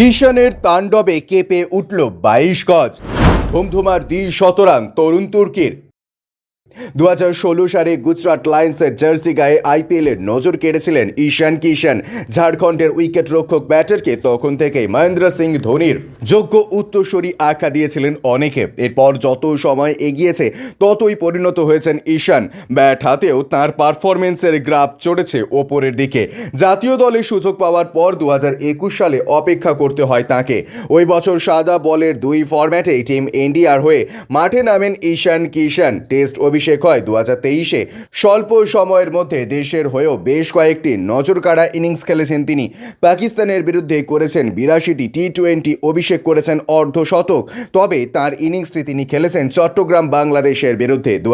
কিষানের তাণ্ডবে কেঁপে উঠল বাইশ গজ। ধুমধুমার দ্বি শতরান তরুণ তুর্কির দু হাজার ষোলো সালে গুজরাট লায়ন্সের জার্সি গায়ে আইপিএলের নজর কেড়েছিলেন ঈশান কিষান। ঝাড়খণ্ডের উইকেট রক্ষক ব্যাটারকে তখন থেকেই মহেন্দ্র সিং ধোনির যোগ্য উত্তরসূরি আখ্যা দিয়েছিলেন অনেকে। এরপর যত সময় এগিয়েছে, ততই পরিণত হয়েছেন ঈশান। ব্যাট হাতেও তাঁর পারফরমেন্সের গ্রাফ চড়েছে ওপরের দিকে। জাতীয় দলে সুযোগ পাওয়ার পর দু সালে অপেক্ষা করতে হয় তাকে। ওই বছর সাদা বলের দুই ফরম্যাটে টিম ইন্ডিয়ার হয়ে মাঠে নামেন ঈশান কিষান। টেস্ট অভিষেক হয় দু হাজার তেইশে স্বল্প সময়ের মধ্যে দেশের হয়েও বেশ কয়েকটি নজরকাড়া ইনিংস খেলেছেন তিনি। পাকিস্তানের বিরুদ্ধে করেছেন বিরাশিটি টি টোয়েন্টি অভিষেক করেছেন অর্ধশতক তবে তার ইনিংসটি তিনি খেলেছেন চট্টগ্রাম বাংলাদেশের বিরুদ্ধে। দু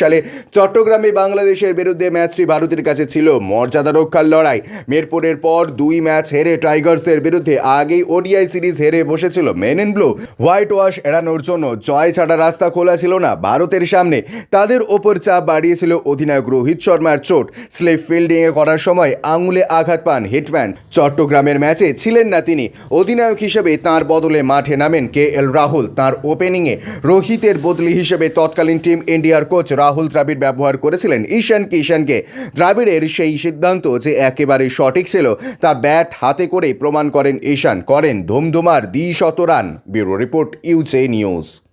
সালে চট্টগ্রামে বাংলাদেশের বিরুদ্ধে ম্যাচটি ভারতের কাছে ছিল মর্যাদা রক্ষার লড়াই। মিরপুরের পর দুই ম্যাচ হেরে টাইগার্সদের বিরুদ্ধে আগেই ওডিআই সিরিজ হেরে বসেছিল men in blue whitewash এড়ানোর জন্য জয় ছাড়া রাস্তা খোলা ছিল না ভারতের সামনে। তাদের ওপর চাপ বাড়িয়েছিল অধিনায়ক রোহিত শর্মার চোট। স্লিপ ফিল্ডিংয়ে করার সময় আঙুলে আঘাত পান হিটম্যান। চট্টগ্রামের ম্যাচে ছিলেন না তিনি। অধিনায়ক হিসেবে তার বদলে মাঠে নামেন কে এল রাহুল। তার ওপেনিংয়ে রোহিতের বদলি হিসেবে তৎকালীন টিম ইন্ডিয়ার কোচ রাহুল দ্রাবিড় ব্যবহার করেছিলেন ঈশান কিষানকে দ্রাবিড়ের সেই সিদ্ধান্ত যে একেবারে সঠিক ছিল, তা ব্যাট হাতে করেই প্রমাণ করেন ঈশান। করেন ধুমধুমার দ্বিশত রান। ব্যুরো রিপোর্ট ইউজে নিউজ।